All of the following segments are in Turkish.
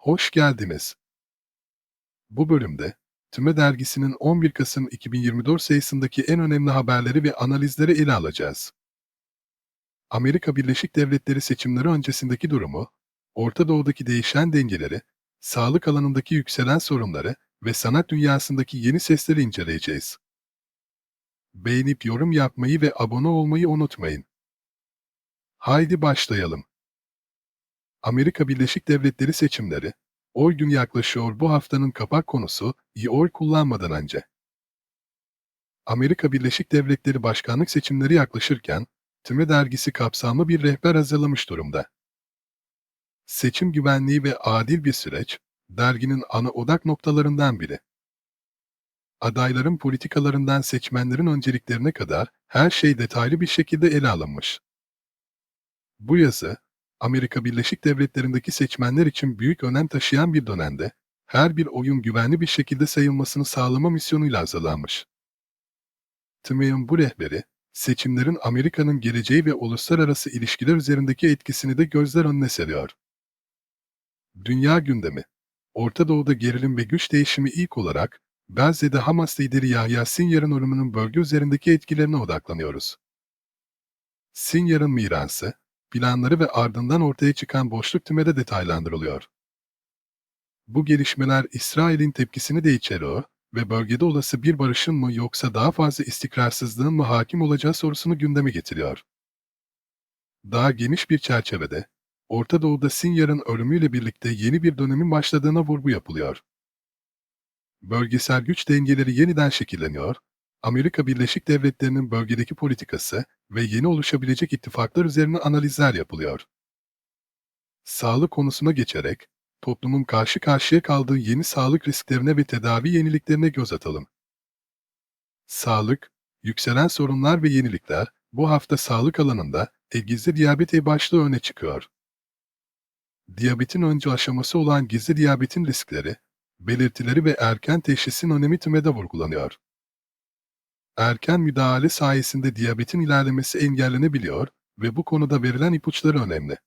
Hoş geldiniz. Bu bölümde, Tüme Dergisi'nin 11 Kasım 2024 sayısındaki en önemli haberleri ve analizleri ele alacağız. Amerika Birleşik Devletleri seçimleri öncesindeki durumu, Orta Doğu'daki değişen dengeleri, sağlık alanındaki yükselen sorunları ve sanat dünyasındaki yeni sesleri inceleyeceğiz. Beğenip yorum yapmayı ve abone olmayı unutmayın. Haydi başlayalım. Amerika Birleşik Devletleri seçimleri, oy günü yaklaşıyor bu haftanın kapak konusu, iyi oy kullanmadan önce. Amerika Birleşik Devletleri başkanlık seçimleri yaklaşırken, Tüme dergisi kapsamlı bir rehber hazırlamış durumda. Seçim güvenliği ve adil bir süreç, derginin ana odak noktalarından biri. Adayların politikalarından seçmenlerin önceliklerine kadar her şey detaylı bir şekilde ele alınmış. Bu yazı, Amerika Birleşik Devletleri'ndeki seçmenler için büyük önem taşıyan bir dönemde, her bir oyun güvenli bir şekilde sayılmasını sağlama misyonuyla hazırlanmış. TME'nin bu rehberi, seçimlerin Amerika'nın geleceği ve uluslararası ilişkiler üzerindeki etkisini de gözler önüne seriyor. Dünya gündemi Orta Doğu'da gerilim ve güç değişimi ilk olarak, Gazze'de Hamas lideri Yahya Sinyar'ın ölümünün bölge üzerindeki etkilerine odaklanıyoruz. Sinyar'ın mirası, planları ve ardından ortaya çıkan boşluk tümede detaylandırılıyor. Bu gelişmeler İsrail'in tepkisini de içeriyor ve bölgede olası bir barışın mı yoksa daha fazla istikrarsızlığın mı hakim olacağı sorusunu gündeme getiriyor. Daha geniş bir çerçevede, Orta Doğu'da Sinyar'ın ölümüyle birlikte yeni bir dönemin başladığına vurgu yapılıyor. Bölgesel güç dengeleri yeniden şekilleniyor, Amerika Birleşik Devletleri'nin bölgedeki politikası ve yeni oluşabilecek ittifaklar üzerine analizler yapılıyor. Sağlık konusuna geçerek, toplumun karşı karşıya kaldığı yeni sağlık risklerine ve tedavi yeniliklerine göz atalım. Sağlık, yükselen sorunlar ve yenilikler, bu hafta sağlık alanında e, gizli diyabete başlığı öne çıkıyor. Diyabetin önce aşaması olan gizli diyabetin riskleri, belirtileri ve erken teşhisin önemi tümede vurgulanıyor. Erken müdahale sayesinde diyabetin ilerlemesi engellenebiliyor ve bu konuda verilen ipuçları önemli.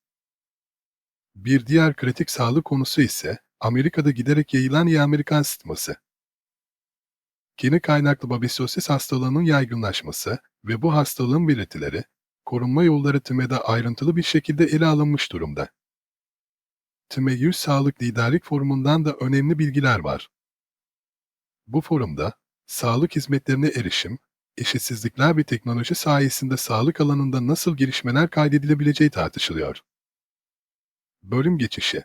Bir diğer kritik sağlık konusu ise Amerika'da giderek yayılan Amerikan stigması. Kini kaynaklı babesiosis hastalığının yaygınlaşması ve bu hastalığın belirtileri, korunma yolları TÜME'de ayrıntılı bir şekilde ele alınmış durumda. TÜME 100 Sağlık Liderlik Forumu'ndan da önemli bilgiler var. Bu forumda, sağlık hizmetlerine erişim, eşitsizlikler ve teknoloji sayesinde sağlık alanında nasıl gelişmeler kaydedilebileceği tartışılıyor. Bölüm geçişi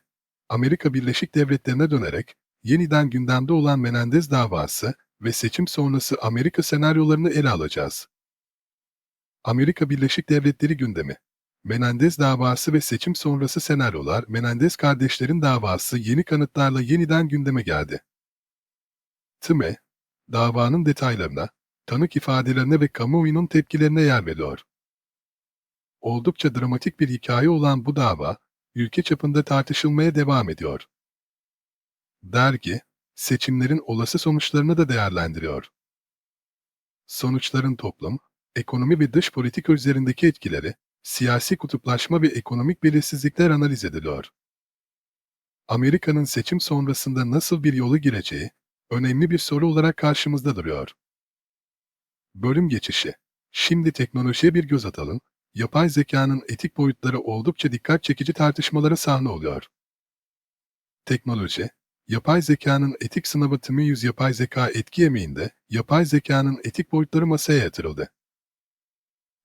Amerika Birleşik Devletleri'ne dönerek yeniden gündemde olan Menendez davası ve seçim sonrası Amerika senaryolarını ele alacağız. Amerika Birleşik Devletleri gündemi Menendez davası ve seçim sonrası senaryolar Menendez kardeşlerin davası yeni kanıtlarla yeniden gündeme geldi. TME, davanın detaylarına, tanık ifadelerine ve kamuoyunun tepkilerine yer veriyor. Oldukça dramatik bir hikaye olan bu dava, ülke çapında tartışılmaya devam ediyor. Dergi, seçimlerin olası sonuçlarını da değerlendiriyor. Sonuçların toplum, ekonomi ve dış politika üzerindeki etkileri, siyasi kutuplaşma ve ekonomik belirsizlikler analiz ediliyor. Amerika'nın seçim sonrasında nasıl bir yolu gireceği, önemli bir soru olarak karşımızda duruyor. Bölüm geçişi. Şimdi teknolojiye bir göz atalım. Yapay zekanın etik boyutları oldukça dikkat çekici tartışmalara sahne oluyor. Teknoloji, yapay zekanın etik sınavı tümü yüz yapay zeka etki yemeğinde yapay zekanın etik boyutları masaya yatırıldı.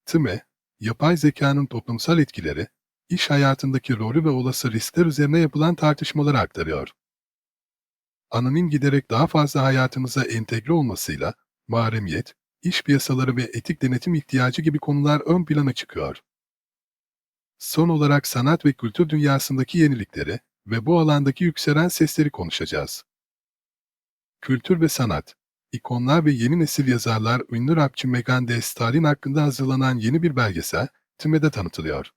TME, yapay zekanın toplumsal etkileri, iş hayatındaki rolü ve olası riskler üzerine yapılan tartışmaları aktarıyor. Anonim giderek daha fazla hayatımıza entegre olmasıyla, mahremiyet, iş piyasaları ve etik denetim ihtiyacı gibi konular ön plana çıkıyor. Son olarak sanat ve kültür dünyasındaki yenilikleri ve bu alandaki yükselen sesleri konuşacağız. Kültür ve sanat, ikonlar ve yeni nesil yazarlar ünlü rapçi Megan Thee Stallion hakkında hazırlanan yeni bir belgesel, TİME'de tanıtılıyor.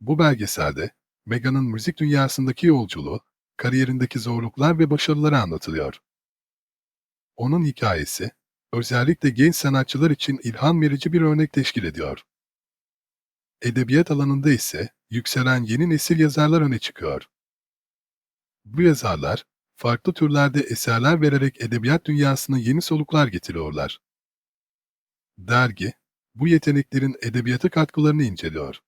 Bu belgeselde, Megan'ın müzik dünyasındaki yolculuğu, kariyerindeki zorluklar ve başarıları anlatılıyor. Onun hikayesi, özellikle genç sanatçılar için ilham verici bir örnek teşkil ediyor. Edebiyat alanında ise yükselen yeni nesil yazarlar öne çıkıyor. Bu yazarlar, farklı türlerde eserler vererek edebiyat dünyasına yeni soluklar getiriyorlar. Dergi, bu yeteneklerin edebiyata katkılarını inceliyor.